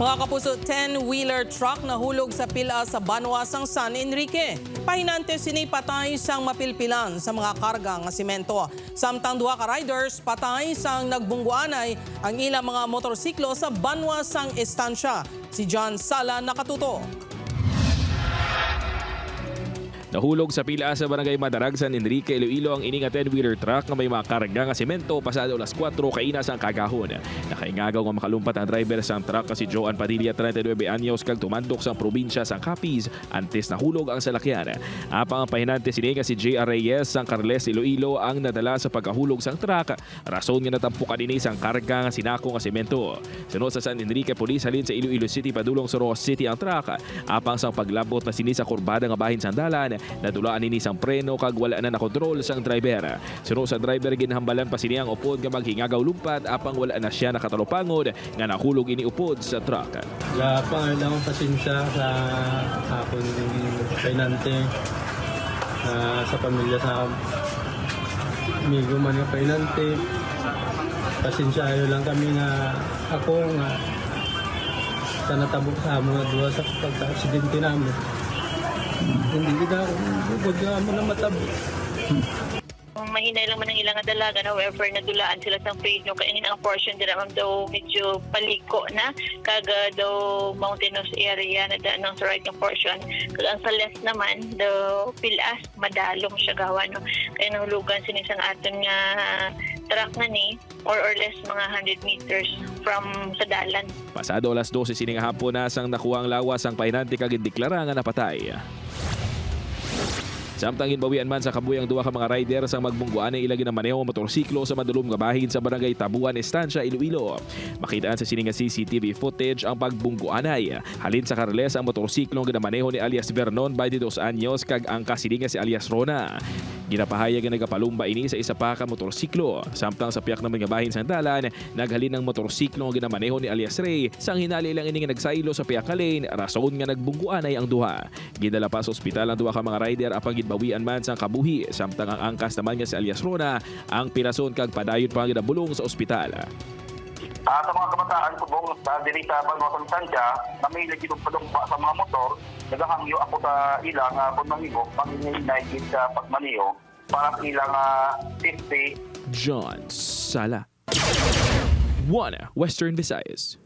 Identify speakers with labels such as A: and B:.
A: Mga kapuso, 10-wheeler truck na hulog sa pila sa Banwasang San Enrique. Pahinante sinipatay sang mapilpilan sa mga karga nga simento. Samtang duha ka riders, patay sang nagbungguanay ang ilang mga motorsiklo sa Banwasang Estansya. Si John Sala nakatuto.
B: Nahulog sa pila sa barangay Madarag, San Enrique, Iloilo ang ining nga 10-wheeler truck nga may mga nga semento pasado alas 4 kainas ang kagahon. Nakaingagaw nga makalumpat ang driver sa truck nga si Joan Padilla 39 anyos kag tumandok sa probinsya sang Capiz antes nahulog ang salakyan. Apang ang pahinante sini nga si J.R. Reyes sang Carles Iloilo ang nadala sa pagkahulog sang truck. Rason nga natampukan ini sang karga nga sinako nga semento. Sunod sa San Enrique Police halin sa Iloilo City padulong sa Rojas City ang truck. Apang sang paglabot na sini sa kurbada nga bahin sang dalan nadulaan ini sang preno kag wala na nakontrol sang driver. Sunod sa driver ginhambalan pa sini ang upod nga maghingagaw lumpat apang wala na siya nakatalupangod nga nahulog ini upod sa truck.
C: Ya, pangailangan pasensya sa akong kainante ah, sa pamilya sa amigo man nga kainante. Pasensya ayo lang kami nga ako nga sa natabok sa amo nga duwa sa pagka-aksidente namin. Hindi kita ako mo na matabok.
D: mahinay lang man ang ilang dalaga however nadulaan sila sa preno kaya ang portion dira man daw medyo paliko na kaga daw mountainous area na daan ng right ng portion kag ang sa left naman daw pilas madalong siya gawa no kaya nahulugan sini sa aton nga truck na ni or or less mga 100 meters from sa dalan
B: Pasado alas 12 sini nga hapon na sang nakuha ang lawas ang pahinante kag indeklara nga napatay. Samtang ginbawian man sa kabuyang duha ka mga rider sa magbungguan ay ilagi ng maneho ang motorsiklo sa madulom nga bahin sa barangay Tabuan Estancia, Iloilo. Makitaan sa sining nga CCTV footage ang pagbungguanay. Halin sa Carles ang motorsiklo nga maneho ni alias Vernon 22 anyos kag ang kasiling nga si alias Rona. Ginapahayag nga nagapalumba ini sa isa pa ka motorsiklo. Samtang sa piyak naman nga bahin sa dalan, naghalin ang motorsiklo nga ginamaneho ni alias Ray. Sang hinali lang ini nga nagsaylo sa piyak lane, rason nga nagbungguanay ang duha. Gidala pa sa ospital ang duha ka mga rider apang ginbawian man sa kabuhi. Samtang ang angkas naman nga si alias Rona, ang pirason kag padayon pa nga ginabulong sa ospital.
E: Ah, sa mga kabataan ko bong sa diri sa Banwasan Sansya, na may lagi itong padumpa sa mga motor, nagahangyo ako sa ilang uh, mangigo, panginay sa pagmaniyo, para sa ilang uh, safety
B: John Sala. One Western Visayas.